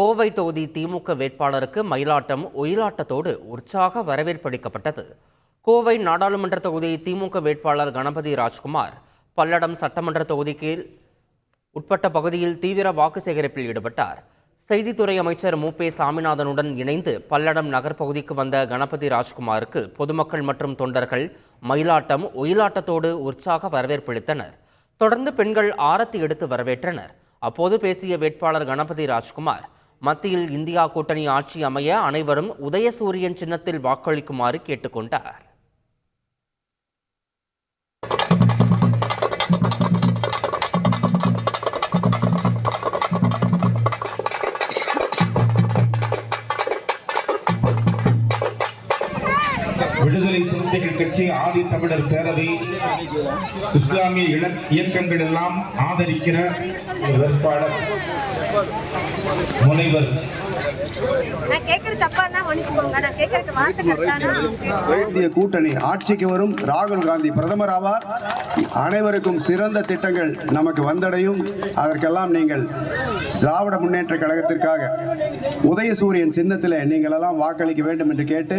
கோவை தொகுதி திமுக வேட்பாளருக்கு மயிலாட்டம் ஒயிலாட்டத்தோடு உற்சாக வரவேற்பளிக்கப்பட்டது கோவை நாடாளுமன்ற தொகுதி திமுக வேட்பாளர் கணபதி ராஜ்குமார் பல்லடம் சட்டமன்ற தொகுதிக்கு உட்பட்ட பகுதியில் தீவிர வாக்கு சேகரிப்பில் ஈடுபட்டார். செய்தித்துறை அமைச்சர் மு. பே. சாமிநாதனுடன் இணைந்து பல்லடம் நகர் பகுதிக்கு வந்த கணபதி ராஜ்குமாருக்கு பொதுமக்கள் மற்றும் தொண்டர்கள் மயிலாட்டம் ஒயிலாட்டத்தோடு உற்சாக வரவேற்பளித்தனர் தொடர்ந்து பெண்கள் ஆரத்தி எடுத்து வரவேற்றனர். அப்போது பேசிய வேட்பாளர் கணபதி ராஜ்குமார் மத்தியில் இந்தியா கூட்டணி ஆட்சி அமைய அனைவரும் உதயசூரியன் சின்னத்தில் வாக்களிக்குமாறு கேட்டுக்கொண்டார். விடுதலை சிறுத்தைகள் கட்சி ஆதி தமிழர் பேரவை இஸ்லாமிய இயக்கங்கள் எல்லாம் ஆதரிக்கிற ஒரு வேட்பாளர் முனைவர். இந்திய கூட்டணி ஆட்சிக்கு வரும். ராகுல் காந்தி பிரதமர் ஆவார். அனைவருக்கும் சிறந்த திட்டங்கள் நமக்கு வந்தடையும். அதற்கெல்லாம் நீங்கள் திராவிட முன்னேற்ற கழகத்திற்காக உதயசூரியன் சின்னத்தில் நீங்கள் எல்லாம் வாக்களிக்க வேண்டும் என்று கேட்டு